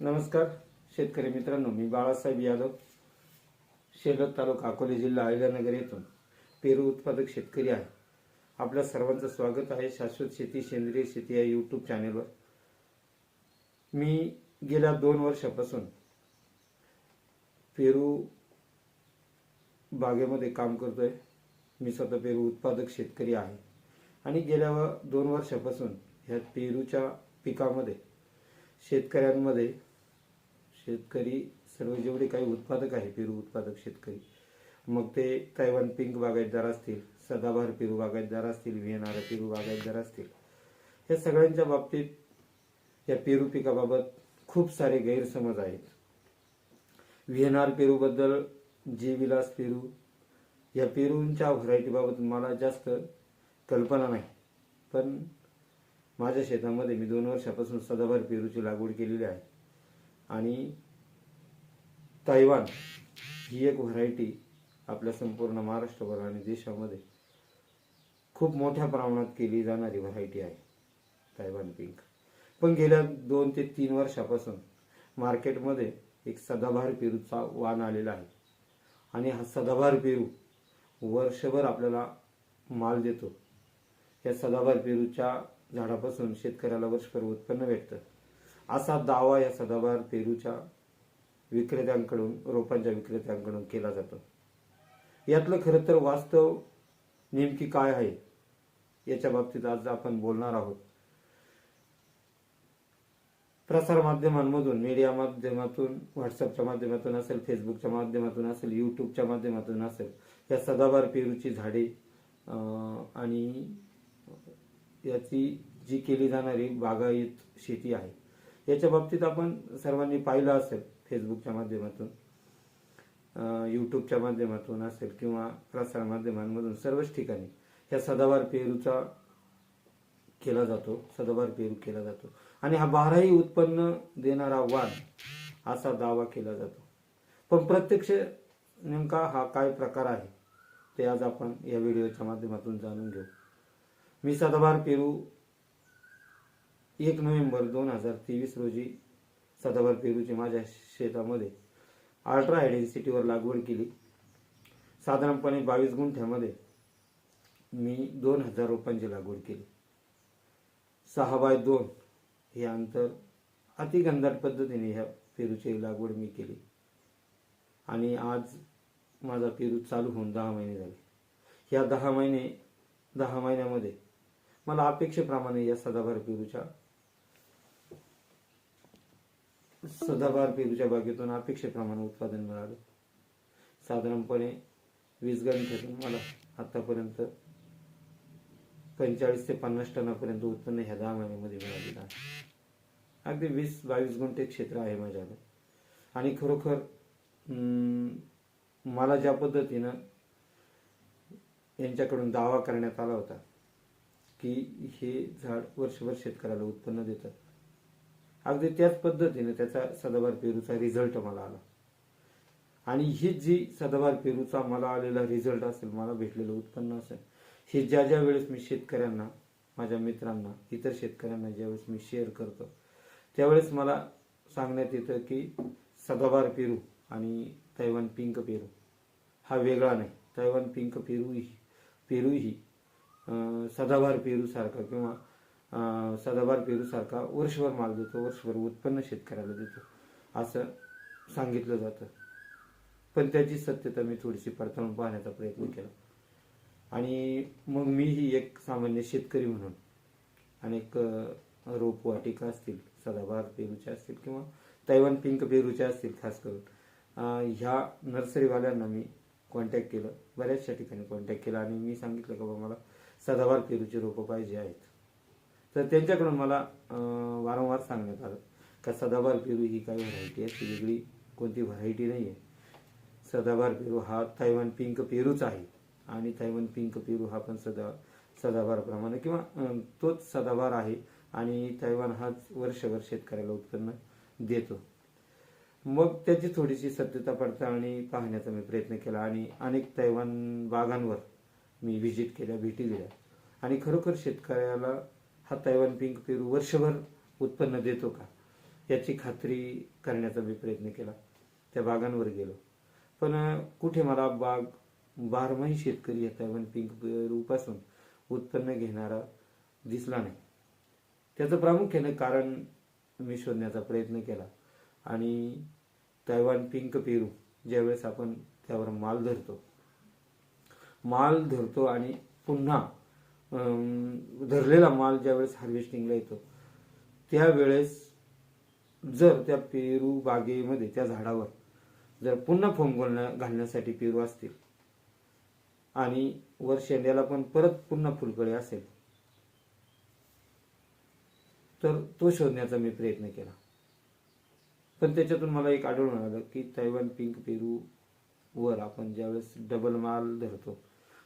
नमस्कार शेतकरी मित्रांनो मी बाळासाहेब यादव शेलद तालुका अकोले जिल्हा अहिल्यानगर येथून पेरू उत्पादक शेतकरी आहे. आपल्या सर्वांचं स्वागत आहे शाश्वत शेती सेंद्रिय शेती या यूट्यूब चॅनेलवर मी गेल्या दोन वर्षापासून पेरू बागेमध्ये काम करतोय. मी स्वतः पेरू उत्पादक शेतकरी आहे. आणि गेल्या दोन वर्षापासून ह्या पेरूच्या पिकामध्ये शेतकऱ्यांमध्ये शेतकरी सर्व जेवढे काही उत्पादक आहे पेरू उत्पादक शेतकरी मग ते तैवान पिंक बागायतदार असतील सदाभार पेरू बागायतदार असतील व्हिएनारा पेरू बागायतदार असतील या सगळ्यांच्या बाबतीत या पेरू पिकाबाबत खूप सारे गैरसमज आहेत. व्हिएनार पेरूबद्दल जी विलास पेरू या पेरूंच्या व्हरायटीबाबत मला जास्त कल्पना नाही. पण माझ्या शेतामध्ये मी दोन वर्षापासून सदाबहार पेरूची लागवड केलेली आहे. आणि तैवान ही एक व्हरायटी आपल्या संपूर्ण महाराष्ट्रभर आणि देशामध्ये खूप मोठ्या प्रमाणात केली जाणारी व्हरायटी आहे तैवान पिंक. पण गेल्या दोन ते तीन वर्षापासून मार्केटमध्ये एक सदाबहार पेरूचा वाण आलेला आहे. आणि हा सदाबहार पेरू वर्षभर आपल्याला माल देतो. या सदाबहार पेरूच्या झाडापासून शेतकऱ्याला वर्षभर उत्पन्न भेटतं. असा दावा या सदाबहार पेरूच्या विक्रेत्यांकडून रोपांच्या विक्रेत्यांकडून केला जातो. यातलं खरं तर वास्तव नेमकी काय आहे याच्या बाबतीत आज आपण बोलणार आहोत. प्रसार माध्यमांमधून मीडिया माध्यमातून व्हॉट्सअपच्या माध्यमातून असेल फेसबुकच्या माध्यमातून असेल युट्यूबच्या माध्यमातून असेल या सदाबार पेरूची झाडे आणि याची जी केली जाणारी बागायत शेती आहे. याच्या बाबतीत आपण सर्वांनी पाहिलं असेल फेसबुकच्या माध्यमातून यूट्यूबच्या माध्यमातून असेल किंवा प्रसारमाध्यमांमधून सर्वच ठिकाणी या सदाबार पेरूचा केला जातो सदाबार पेरू केला जातो. आणि हा बाराही उत्पन्न देणारा वाद असा दावा केला जातो. पण प्रत्यक्ष नेमका हा काय प्रकार आहे ते आज आपण या व्हिडिओच्या माध्यमातून जाणून घेऊ. मी सदाबार पेरू एक नोव्हेंबर दोन हजार तेवीस रोजी सदाबार पेरूची माझ्या शेतामध्ये. अल्ट्रा हाय डेन्सिटीवर लागवड केली. साधारणपणे बावीस गुंठ्यामध्ये मी दोन हजार रोपांची लागवड केली. सहा बाय दोन हे अंतर अतिगंधाट पद्धतीने ह्या पेरूची लागवड मी केली. आणि आज माझा पेरू चालू होऊन दहा महिने झाले. ह्या दहा महिने दहा महिन्यामध्ये मला अपेक्षेप्रमाणे या सदाभार पेरूच्या सदाभार पेरूच्या बागेतून अपेक्षेप्रमाणे उत्पादन मिळालं. साधारणपणे वीस गंठ्यातून मला आतापर्यंत पंचेचाळीस ते पन्नास टनापर्यंत उत्पन्न ह्या दहा महिन्यामध्ये मिळालेलं आहे. अगदी वीस बावीस गुंठे क्षेत्र आहे माझ्याकडे. आणि खरोखर मला ज्या पद्धतीनं यांच्याकडून दावा करण्यात आला होता की हे झाड वर्षभर शेतकऱ्याला उत्पन्न देतात अगदी त्याच पद्धतीने त्याचा सदाबार पेरूचा रिझल्ट मला आला. आणि ही जी सदाभार पेरूचा मला आलेला रिझल्ट असेल मला भेटलेलं उत्पन्न असेल हे ज्या ज्या वेळेस मी शेतकऱ्यांना माझ्या मित्रांना इतर शेतकऱ्यांना ज्यावेळेस मी शेअर करतो त्यावेळेस मला सांगण्यात येतं की सदाभार पेरू आणि तैवान पिंक पेरू हा वेगळा नाही. तैवान पिंक पेरू ही पेरूही ही सदाभार पेरूसारखा किंवा सदाभार पेरूसारखा वर्षभर माल देतो वर्षभर उत्पन्न शेतकऱ्याला देतो असं सांगितलं जातं. पण त्याची सत्यता मी थोडीशी पडताळून पाहण्याचा प्रयत्न केला. आणि मग मीही एक सामान्य शेतकरी म्हणून अनेक रोपवाटिका असतील सदाबहार पेरूच्या असतील किंवा तैवान पिंक पेरूच्या असतील खास करून ह्या नर्सरीवाल्यांना मी कॉन्टॅक्ट केलं. बऱ्याचशा ठिकाणी कॉन्टॅक्ट केला आणि मी सांगितलं की बाबा मला सदाबहार पेरूची रोपं पाहिजे आहेत. तर त्यांच्याकडून मला वारंवार सांगण्यात आलं. का सदाबहार पेरू ही काही व्हरायटी आहे ती वेगळी कोणती व्हरायटी नाही आहे सदाबहार पेरू हा तैवान पिंक पेरूच आहे. आणि तैवान पिंक पेरू हा पण सदा सदाबहारप्रमाणे किंवा तोच सदाबहार आहे. आणि तैवान हाच वर्षभर शेतकऱ्याला उत्पन्न देतो. मग त्याची थोडीशी सत्यता पडताळणी पाहण्याचा मी प्रयत्न केला आणि अनेक तैवान बागांवर मी व्हिजिट केल्या भेटी दिल्या. आणि खरोखर शेतकऱ्याला हा तैवान पिंक पेरू वर्षभर उत्पन्न देतो का? याची खात्री करण्याचा मी प्रयत्न केला. त्या बागांवर गेलो. पण कुठे मला बाग बारमाही शेतकरी या तैवान पिंक पेरूपासून उत्पन्न घेणारा दिसला नाही. त्याचं प्रामुख्याने कारण मी शोधण्याचा प्रयत्न केला आणि तैवान पिंक पेरू ज्यावेळेस आपण त्यावर माल धरतो माल धरतो आणि पुन्हा धरलेला माल ज्यावेळेस हार्वेस्टिंगला येतो त्यावेळेस जर त्या पेरू बागेमध्ये त्या झाडावर जर पुन्हा फोम घालण्या घालण्यासाठी पेरू असतील आणि वर शेंड्याला पण परत पुन्हा फुलकळी असेल तर तो शोधण्याचा मी प्रयत्न केला. पण त्याच्यातून मला एक आढळून आलं की तैवान पिंक पेरू वर आपण ज्यावेळेस डबल माल धरतो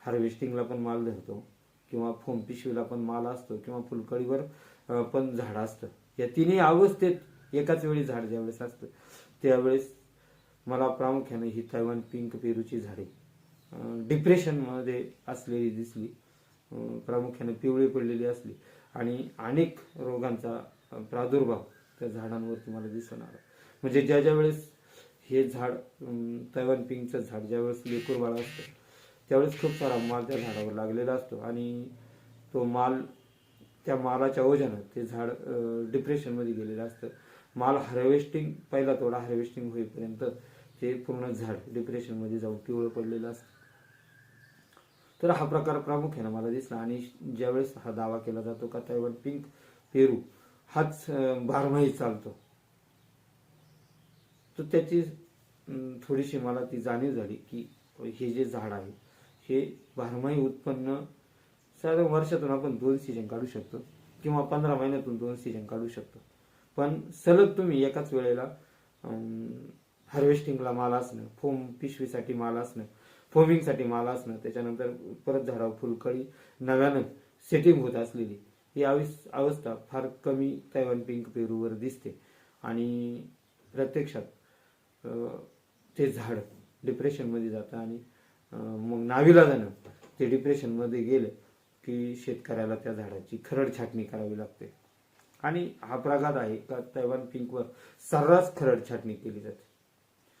हार्वेस्टिंगला पण माल धरतो किंवा फोम पिशवीला पण माल असतो किंवा फुलकळीवर पण झाड असतं. या तिन्ही अवस्थेत एकाच वेळी झाड ज्यावेळेस असतं त्यावेळेस मला प्रामुख्याने ही तैवान पिंक पेरूची झाडे डिप्रेशनमध्ये असलेली दिसली प्रामुख्याने पिवळी पडलेली असली आणि अनेक रोगांचा प्रादुर्भाव त्या झाडांवरती मला दिसून आला म्हणजे ज्या ज्या वेळेस हे झाड तैवान पिंकचं झाड ज्यावेळेस लेकूर बाळ असतं त्यावेळेस खूप सारा माल त्या झाडावर लागलेला असतो आणि तो माल त्या मालाच्या ओझ्यानं ते झाड डिप्रेशनमध्ये गेलेलं असतं. माल हार्वेस्टिंग पहिला थोडा हार्वेस्टिंग होईपर्यंत ते पूर्ण झाड डिप्रेशनमध्ये जाऊन पिवळं पडलेलं असतं. तर हा प्रकार प्रामुख्यानं मला दिसला आणि ज्यावेळेस हा दावा केला जातो का त्यावर पिंक पेरू हाच बारमाही चालतो. तर त्याची थोडीशी मला ती जाणीव झाली की हे जे झाड आहे हे बारमाही उत्पन्न साधारण वर्षातून आपण दोन सीजन काढू शकतो किंवा पंधरा महिन्यातून दोन सीजन काढू शकतो. पण सलग तुम्ही एकाच वेळेला हार्वेस्टिंगला माल असणं फोम पिशवीसाठी माल असणं फोमिंगसाठी माल असणं त्याच्यानंतर परत झाडावर फुलकळी नव्यानं सेटिंग होत असलेली ही अवस्था फार कमी तैवान पिंक पेरूवर दिसते. आणि प्रत्यक्षात ते झाड डिप्रेशनमध्ये जातं आणि मग नावीला जाणं. ते डिप्रेशनमध्ये गेलं की शेतकऱ्याला त्या झाडाची खरड छाटणी करावी लागते. आणि हा प्रघात आहे का तैवान पिंकवर सर्रास खरड छाटणी केली जाते.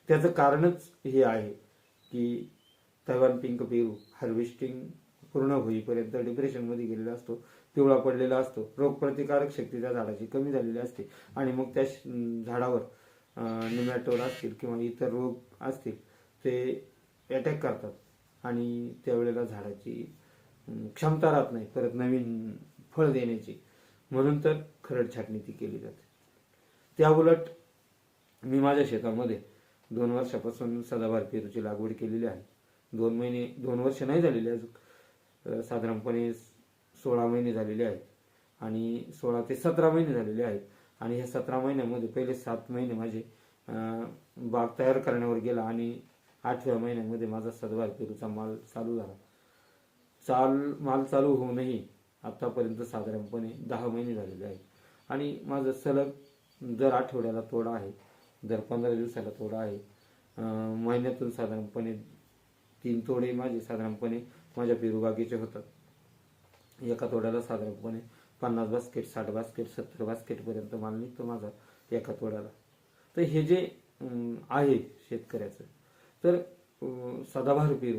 त्याचं कारणच हे आहे की तैवान पिंक पेरू हार्वेस्टिंग पूर्ण होईपर्यंत डिप्रेशनमध्ये गेलेला असतो पिवळा पडलेला असतो रोगप्रतिकारक शक्ती त्या झाडाची कमी झालेली असते आणि मग त्या झाडावर निमॅटोड असतील किंवा इतर रोग असतील ते अटॅक करतात. आणि त्यावेळेला झाडाची क्षमता राहत नाही परत नवीन फळ देण्याची. म्हणून तर खरड छाटणी ती केली जाते. त्या उलट मी माझ्या शेतामध्ये दोन वर्षापासून सदाभार पेरूची लागवड केलेली आहे. दोन महिने दोन वर्ष नाही झालेली अजून. साधारणपणे सोळा महिने झालेले आहेत. आणि सोळा ते सतरा महिने झालेले आहेत. आणि ह्या सतरा महिन्यामध्ये पहिले सात महिने माझे बाग तयार करण्यावर गेला आणि आठव्या महिन्यामध्ये माझा सदबार पेरूचा माल चालू झाला. चाल माल चालू होऊनही आतापर्यंत साधारणपणे दहा महिने झालेले आहेत. आणि माझं सलग दर आठवड्याला तोडा आहे दर पंधरा दिवसाला तोडा आहे. महिन्यातून साधारणपणे तीन तोडे माझे साधारणपणे माझ्या पेरू बागेचे होतात. एका तोड्याला साधारणपणे पन्नास बास्केट साठ बास्केट सत्तर बास्केटपर्यंत माल निघतो माझा एका तोड्याला. तर हे जे आहे शेतकऱ्याचं तर सदाभार सदाबहार पेरू.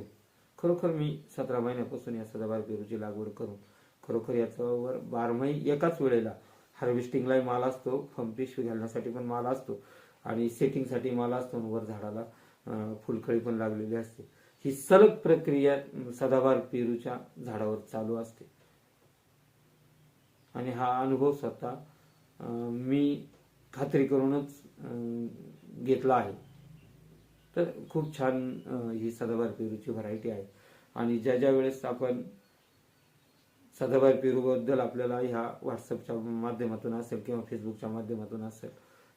खरोखर मी सतरा महिन्यापासून या सदाबहार पेरूची लागवड करून खरोखर याच्यावर बारमाही एकाच वेळेला हार्वेस्टिंगलाही माल असतो फम पिशवी घालण्यासाठी पण माल असतो आणि सेटिंगसाठी माल असतो वर झाडाला फुलखळी फुलकळी पण लागलेली असते. ही सलग प्रक्रिया सदाभार सदाबहार पेरूच्या झाडावर चालू असते. आणि हा अनुभव स्वतः मी खात्री करूनच घेतला आहे. तर खूप छान ही सदाभार पेरूची व्हरायटी आहे. आणि ज्या ज्या वेळेस आपण सदाबार पेरूबद्दल आपल्याला ह्या व्हॉट्सअपच्या माध्यमातून असेल किंवा फेसबुकच्या माध्यमातून असेल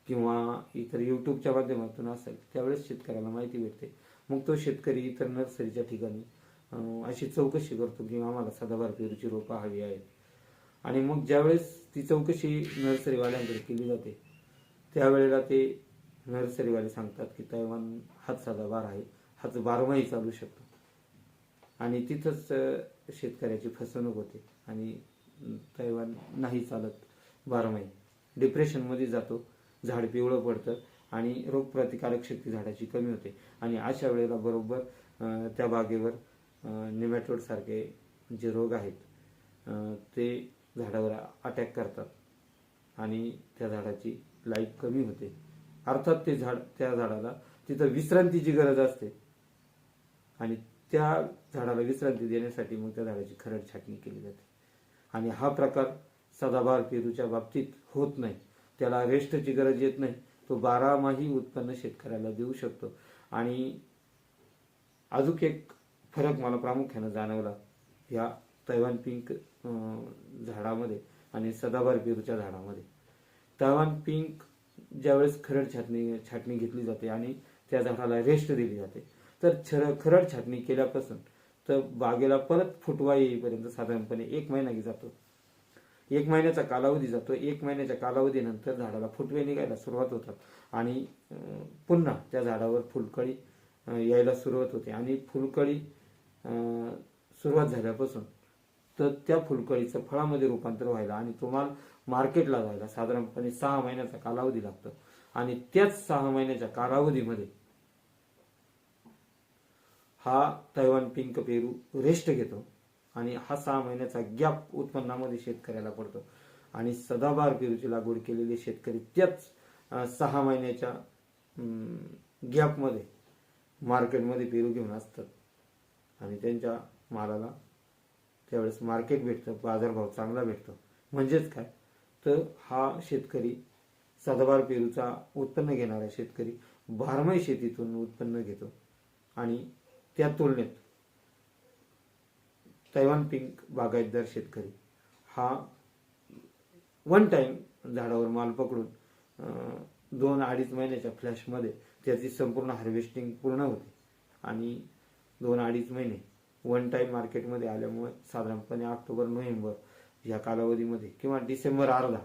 किंवा इतर यूट्यूबच्या माध्यमातून असेल त्यावेळेस शेतकऱ्याला माहिती भेटते. मग तो शेतकरी इतर नर्सरीच्या ठिकाणी अशी चौकशी करतो की आम्हाला सदाभार पेरूची रोपं हवी आहेत. आणि मग ज्यावेळेस ती चौकशी नर्सरीवाल्यांकडे केली जाते त्यावेळेला ते नर्सरीवाले सांगतात की तैवान हाच साधा बार आहे. हाच बारमाही चालू शकतो. आणि तिथंच शेतकऱ्याची फसवणूक होते आणि तैवान नाही चालत बारमाही. डिप्रेशनमध्ये जातो. झाड पिवळं पडतं आणि रोगप्रतिकारक शक्ती झाडाची कमी होते. आणि अशा वेळेला बरोबर त्या बागेवर निमॅटोडसारखे जे रोग आहेत ते झाडावर अटॅक करतात. आणि त्या झाडाची लाईफ कमी होते. अर्थात ते झाड त्या झाडाला तिथं विश्रांतीची गरज असते. आणि त्या झाडाला विश्रांती देण्यासाठी मग त्या झाडाची खरड छाटणी केली जाते. आणि हा प्रकार सदाबहार पेरूच्या बाबतीत होत नाही. त्याला रेस्टची गरज येत नाही. तो बारामाही उत्पन्न शेतकऱ्याला देऊ शकतो. आणि अजून एक फरक मला प्रामुख्यानं जाणवला. या तैवान पिंक झाडामध्ये आणि सदाबहार पेरूच्या झाडामध्ये. तैवान पिंक ज्यावेळेस खरड छाटणी छाटणी घेतली जाते आणि त्या झाडाला रेस्ट दिली जाते. तर छर खरड छाटणी केल्यापासून तर बागेला परत फुटवा येईपर्यंत साधारणपणे एक महिना जातो. एक महिन्याचा कालावधी जातो. एक महिन्याच्या कालावधीनंतर झाडाला फुटवे निघायला सुरुवात होतात आणि पुन्हा त्या झाडावर फुलकळी यायला सुरुवात होते आणि फुलकळी सुरुवात झाल्यापासून तर त्या फुलकळीचं फळामध्ये रूपांतर व्हायला आणि तुम्हाला मार्केटला जायला साधारणपणे सहा महिन्याचा कालावधी लागतो. आणि त्याच सहा महिन्याच्या कालावधीमध्ये हा तैवान पिंक पेरू रेस्ट घेतो. आणि हा सहा महिन्याचा गॅप उत्पन्नामध्ये शेतकऱ्याला पडतो. आणि सदाबहार पेरूची लागवड केलेले शेतकरी त्याच सहा महिन्याच्या गॅपमध्ये मार्केटमध्ये पेरू घेऊन असतात. आणि त्यांच्या मालाला त्यावेळेस मार्केट भेटतं बाजारभाव चांगला भेटतो. म्हणजेच काय? तर हा शेतकरी सदाबार पेरूचा उत्पन्न घेणारा शेतकरी बारमाही शेतीतून उत्पन्न घेतो आणि त्या तुलनेत तैवान पिंक बागायतदार शेतकरी हा वन टाइम झाडावर माल पकडून दोन अडीच महिन्याच्या फ्लॅशमध्ये त्याची संपूर्ण हार्वेस्टिंग पूर्ण होते. आणि दोन अडीच महिने वन टाईम मार्केटमध्ये आल्यामुळे साधारणपणे ऑक्टोबर नोव्हेंबर या कालावधीमध्ये किंवा डिसेंबर अर्धा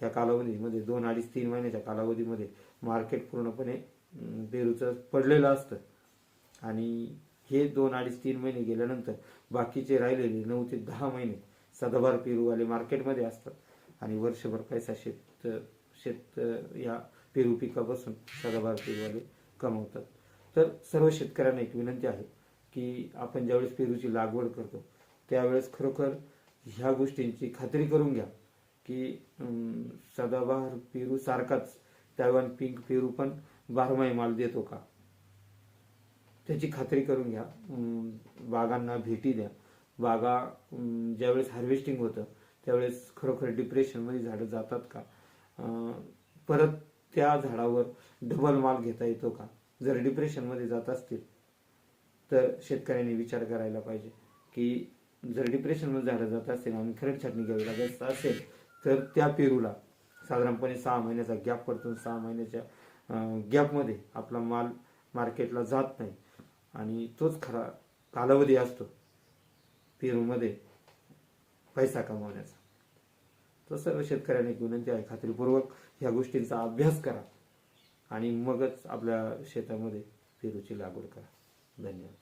या कालावधीमध्ये दोन अडीच तीन महिन्याच्या कालावधीमध्ये मार्केट पूर्णपणे पेरूचं पडलेलं असतं. आणि हे दोन अडीच तीन महिने गेल्यानंतर बाकीचे राहिलेले नऊ ते दहा महिने सदाबार पेरूवाले मार्केटमध्ये असतात. आणि वर्षभर पैसा शेत शेत या पेरू पिकापासून सदाबार पेरूवाले कमवतात. तर सर्व शेतकऱ्यांना एक विनंती आहे की आपण ज्यावेळेस पेरूची लागवड करतो त्यावेळेस खरोखर ह्या गोष्टींची खात्री करून घ्या की सदाबहार पेरू सारखाच तैवान पिंक पेरू पण बारमाही माल देतो का? त्याची खात्री करून घ्या. बागांना भेटी द्या. बागा ज्यावेळेस हार्वेस्टिंग होतं त्यावेळेस खरोखर डिप्रेशनमध्ये झाडं जातात का? परत त्या झाडावर डबल माल घेता येतो का? जर डिप्रेशनमध्ये जात असतील तर शेतकऱ्यांनी विचार करायला पाहिजे की जर डिप्रेशनमध्ये झाडं जात असेल आणि खरंच छाटणी घ्यावी लागत असेल तर त्या पेरूला साधारणपणे सहा महिन्याचा गॅप पडतो. सहा महिन्याच्या गॅपमध्ये आपला माल मार्केटला जात नाही. आणि तोच खरा कालावधी असतो पेरूमध्ये पैसा कमावण्याचा. तर सर्व शेतकऱ्यांना एक विनंती आहे खात्रीपूर्वक ह्या गोष्टींचा अभ्यास करा आणि मगच आपल्या शेतामध्ये पेरूची लागवड करा. धन्यवाद.